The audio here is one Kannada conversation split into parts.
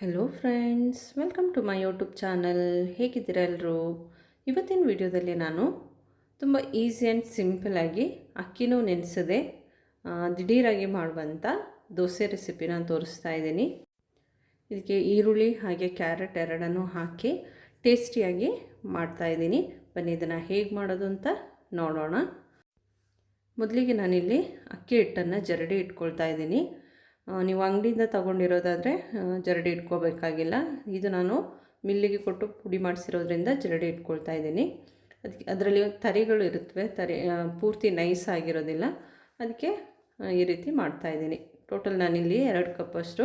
Hello friends welcome to my YouTube channel ಹೇಗಿದ್ದೀರಾ ಎಲ್ಲರೂ ಇವತ್ತಿನ ವಿಡಿಯೋದಲ್ಲಿ ನಾನು ತುಂಬ ಈಸಿ ಆ್ಯಂಡ್ ಸಿಂಪಲಾಗಿ ಅಕ್ಕಿನೂ ನೆನೆಸದೆ. ದಿಢೀರಾಗಿ ಮಾಡುವಂಥ ದೋಸೆ ರೆಸಿಪಿನ ತೋರಿಸ್ತಾ ಇದ್ದೀನಿ. ಇದಕ್ಕೆ ಈರುಳ್ಳಿ ಹಾಗೆ ಕ್ಯಾರೆಟ್ ಎರಡನ್ನು ಹಾಕಿ ಟೇಸ್ಟಿಯಾಗಿ ಮಾಡ್ತಾಯಿದ್ದೀನಿ ಬನ್ನಿ, ಇದನ್ನು ಹೇಗೆ ಮಾಡೋದು ಅಂತ ನೋಡೋಣ. ಮೊದಲಿಗೆ ನಾನಿಲ್ಲಿ ಅಕ್ಕಿ ಹಿಟ್ಟನ್ನು ಜರಡಿ ಇಟ್ಕೊಳ್ತಾ ಇದ್ದೀನಿ. ನೀವು ಅಂಗಡಿಯಿಂದ ತೊಗೊಂಡಿರೋದಾದರೆ ಜರಡಿ ಇಟ್ಕೋಬೇಕಾಗಿಲ್ಲ. ಇದು ನಾನು ಮಿಲ್ಲಿಗೆ ಕೊಟ್ಟು ಪುಡಿ ಮಾಡಿಸಿರೋದ್ರಿಂದ ಜರಡಿ ಇಟ್ಕೊಳ್ತಾ ಇದ್ದೀನಿ. ಅದಕ್ಕೆ ಅದರಲ್ಲಿ ತರಿಗಳು ಇರುತ್ತವೆ ತರಿ ಪೂರ್ತಿ ನೈಸ್ ಆಗಿರೋದಿಲ್ಲ. ಅದಕ್ಕೆ ಈ ರೀತಿ ಮಾಡ್ತಾಯಿದ್ದೀನಿ ಟೋಟಲ್ ನಾನಿಲ್ಲಿ ಎರಡು ಕಪ್ಪಷ್ಟು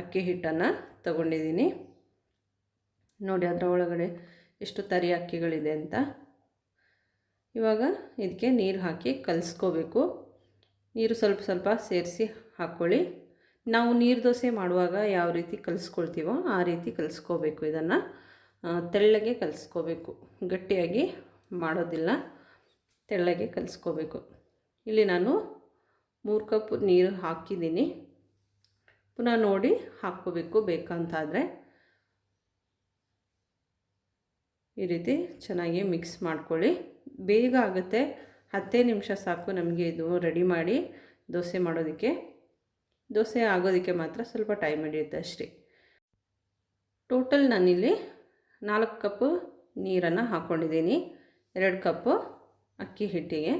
ಅಕ್ಕಿ ಹಿಟ್ಟನ್ನು ತಗೊಂಡಿದ್ದೀನಿ. ನೋಡಿ ಅದರ ಒಳಗಡೆ ಎಷ್ಟು ತರಿ ಅಕ್ಕಿಗಳಿದೆ ಅಂತ. ಇವಾಗ ಇದಕ್ಕೆ ನೀರು ಹಾಕಿ ಕಲಿಸ್ಕೋಬೇಕು. ನೀರು ಸ್ವಲ್ಪ ಸ್ವಲ್ಪ ಸೇರಿಸಿ ಹಾಕ್ಕೊಳ್ಳಿ. ನಾವು ನೀರು ದೋಸೆ ಮಾಡುವಾಗ ಯಾವ ರೀತಿ ಕಲಿಸ್ಕೊಳ್ತೀವೋ ಆ ರೀತಿ ಕಲಿಸ್ಕೋಬೇಕು ಇದನ್ನು. ತೆಳ್ಳಗೆ ಕಲಿಸ್ಕೋಬೇಕು. ಗಟ್ಟಿಯಾಗಿ ಮಾಡೋದಿಲ್ಲ. ತೆಳ್ಳಗೆ ಕಲಿಸ್ಕೋಬೇಕು. ಇಲ್ಲಿ ನಾನು ಮೂರು ಕಪ್ ನೀರು ಹಾಕಿದ್ದೀನಿ. ಪುನಃ ನೋಡಿ ಹಾಕ್ಕೋಬೇಕು ಬೇಕಂತಾದರೆ. ಈ ರೀತಿ ಚೆನ್ನಾಗಿ ಮಿಕ್ಸ್ ಮಾಡ್ಕೊಳ್ಳಿ. ಬೇಗ ಆಗುತ್ತೆ. ಹತ್ತೇ ನಿಮಿಷ ಸಾಕು ನಮಗೆ ಇದು ರೆಡಿ ಮಾಡಿ ದೋಸೆ ಮಾಡೋದಕ್ಕೆ. ದೋಸೆ ಆಗೋದಕ್ಕೆ ಮಾತ್ರ ಸ್ವಲ್ಪ ಟೈಮ್ ಹಿಡಿಯುತ್ತೆ ಅಷ್ಟೇ. ಟೋಟಲ್ ನಾನಿಲ್ಲಿ ನಾಲ್ಕು ಕಪ್ಪು ನೀರನ್ನು ಹಾಕ್ಕೊಂಡಿದ್ದೀನಿ ಎರಡು ಕಪ್ಪು ಅಕ್ಕಿ ಹಿಟ್ಟಿಗೆ.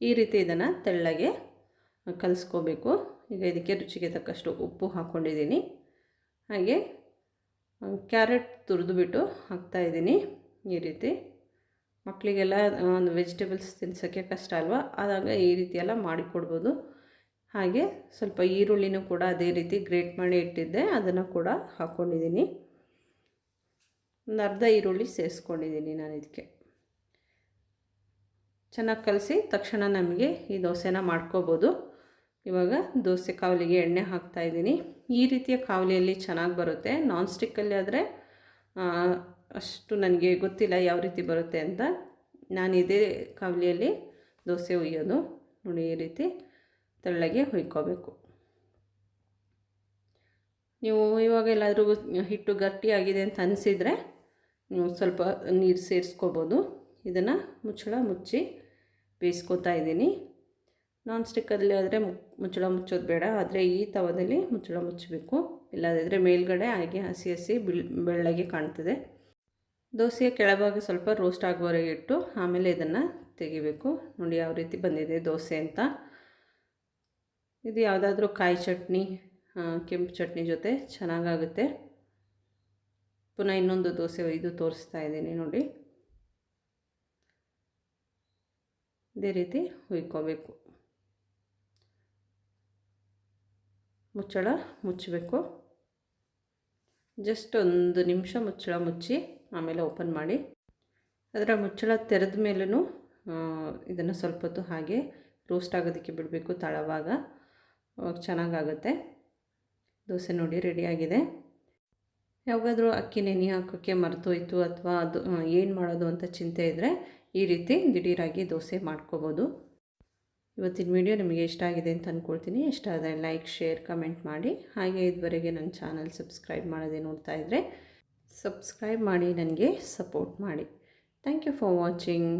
ಈ ರೀತಿ ಇದನ್ನು ತೆಳ್ಳಗೆ ಕಲಿಸ್ಕೋಬೇಕು. ಈಗ ಇದಕ್ಕೆ ರುಚಿಗೆ ತಕ್ಕಷ್ಟು ಉಪ್ಪು ಹಾಕ್ಕೊಂಡಿದ್ದೀನಿ ಹಾಗೆ ಕ್ಯಾರೆಟ್ ತುರಿದುಬಿಟ್ಟು ಹಾಕ್ತಾಯಿದ್ದೀನಿ ಈ ರೀತಿ. ಮಕ್ಕಳಿಗೆಲ್ಲ ಒಂದು ವೆಜಿಟೇಬಲ್ಸ್ ತಿನ್ಸೋಕ್ಕೆ ಕಷ್ಟ ಅಲ್ವಾ? ಆದಾಗ ಈ ರೀತಿ ಎಲ್ಲ ಮಾಡಿಕೊಡ್ಬೋದು. ಹಾಗೆ ಸ್ವಲ್ಪ ಈರುಳ್ಳಿನೂ ಕೂಡ ಅದೇ ರೀತಿ ಗ್ರೇಟ್ ಮಾಡಿ ಇಟ್ಟಿದ್ದೆ, ಅದನ್ನು ಕೂಡ ಹಾಕ್ಕೊಂಡಿದ್ದೀನಿ ಒಂದು ಅರ್ಧ ಈರುಳ್ಳಿ ಸೇರಿಸ್ಕೊಂಡಿದ್ದೀನಿ ನಾನು ಇದಕ್ಕೆ. ಚೆನ್ನಾಗಿ ಕಲಸಿ ತಕ್ಷಣ ನಮಗೆ ಈ ದೋಸೆನ ಮಾಡ್ಕೋಬೋದು. ಇವಾಗ ದೋಸೆ ಕಾವಲಿಗೆ ಎಣ್ಣೆ ಹಾಕ್ತಾಯಿದ್ದೀನಿ ಈ ರೀತಿಯ ಕಾವಲಿಯಲ್ಲಿ ಚೆನ್ನಾಗಿ ಬರುತ್ತೆ. ನಾನ್ ಸ್ಟಿಕ್ಕಲ್ಲಿ ಆದರೆ ಅಷ್ಟು ನನಗೆ ಗೊತ್ತಿಲ್ಲ ಯಾವ ರೀತಿ ಬರುತ್ತೆ ಅಂತ. ನಾನು ಇದೇ ಕಾವಲಿಯಲ್ಲಿ ದೋಸೆ ಹುಯ್ಯೋದು ನೋಡಿ ಈ ರೀತಿ. ತೆಳ್ಳಗೆ ಹುಯ್ಕೋಬೇಕು. ನೀವು ಇವಾಗ ಎಲ್ಲಾದರೂ ಹಿಟ್ಟು ಗಟ್ಟಿಯಾಗಿದೆ ಅಂತ ಅನಿಸಿದರೆ ನೀವು ಸ್ವಲ್ಪ ನೀರು ಸೇರಿಸ್ಕೋಬೋದು. ಇದನ್ನು ಮುಚ್ಚಳ ಮುಚ್ಚಿ ಬೇಯಿಸ್ಕೊತಾ ಇದ್ದೀನಿ. ನಾನ್ ಸ್ಟಿಕ್ಕಲ್ಲಿ ಆದರೆ ಮುಚ್ಚಳ ಮುಚ್ಚೋದು ಬೇಡ. ಆದರೆ ಈ ತವದಲ್ಲಿ ಮುಚ್ಚಳ ಮುಚ್ಚಬೇಕು. ಇಲ್ಲದಿದ್ದರೆ ಮೇಲ್ಗಡೆ ಹಾಗೆ ಹಸಿ ಹಸಿ ಬಿಳ್, ಬೆಳ್ಳಗೆ ಕಾಣ್ತದೆ. ದೋಸೆಯ ಕೆಳಭಾಗ ಸ್ವಲ್ಪ ರೋಸ್ಟ್ ಆಗುವವರೆಗೆ ಇಟ್ಟು ಆಮೇಲೆ ಇದನ್ನು ತೆಗಿಬೇಕು. ನೋಡಿ ಯಾವ ರೀತಿ ಬಂದಿದೆ ದೋಸೆ ಅಂತ. ಇದು ಯಾವುದಾದ್ರೂ ಕಾಯಿ ಚಟ್ನಿ ಕೆಂಪು ಚಟ್ನಿ ಜೊತೆ ಚೆನ್ನಾಗಾಗುತ್ತೆ. ಪುನಃ ಇನ್ನೊಂದು ದೋಸೆ ಇದು ತೋರಿಸ್ತಾ ಇದ್ದೀನಿ ನೋಡಿ. ಇದೇ ರೀತಿ ಹುಯ್ಕೋಬೇಕು. ಮುಚ್ಚಳ ಮುಚ್ಚಬೇಕು. ಜಸ್ಟ್ ಒಂದು ನಿಮಿಷ ಮುಚ್ಚಳ ಮುಚ್ಚಿ ಆಮೇಲೆ ಓಪನ್ ಮಾಡಿ. ಅದರ ಮುಚ್ಚಳ ತೆರೆದ ಮೇಲೂ ಇದನ್ನು ಸ್ವಲ್ಪ ಹೊತ್ತು ಹಾಗೆ ರೋಸ್ಟ್ ಆಗೋದಕ್ಕೆ ಬಿಡಬೇಕು ತಳವಾಗ. ಚೆನ್ನಾಗಾಗುತ್ತೆ. ದೋಸೆ ನೋಡಿ ರೆಡಿಯಾಗಿದೆ ಯಾವಾಗಾದರೂ ಅಕ್ಕಿ ನೆನೆ ಹಾಕೋಕ್ಕೆ ಮರ್ತೋಯ್ತು ಅಥವಾ ಅದು ಏನು ಮಾಡೋದು ಅಂತ ಚಿಂತೆ ಇದ್ದರೆ ಈ ರೀತಿ ದಿಢೀರಾಗಿ ದೋಸೆ ಮಾಡ್ಕೋಬೋದು. ಇವತ್ತಿನ ವಿಡಿಯೋ ನಿಮಗೆ ಇಷ್ಟ ಆಗಿದೆ ಅಂತ ಅಂದ್ಕೊಳ್ತೀನಿ ಇಷ್ಟ ಆದರೆ ಲೈಕ್ ಶೇರ್ ಕಮೆಂಟ್ ಮಾಡಿ. ಹಾಗೆ ಇದುವರೆಗೆ ನನ್ನ ಚಾನಲ್ ಸಬ್ಸ್ಕ್ರೈಬ್ ಮಾಡೋದೇ ನೋಡ್ತಾ ಇದ್ದರೆ ಸಬ್ಸ್ಕ್ರೈಬ್ ಮಾಡಿ, ನನಗೆ ಸಪೋರ್ಟ್ ಮಾಡಿ. Thank you for watching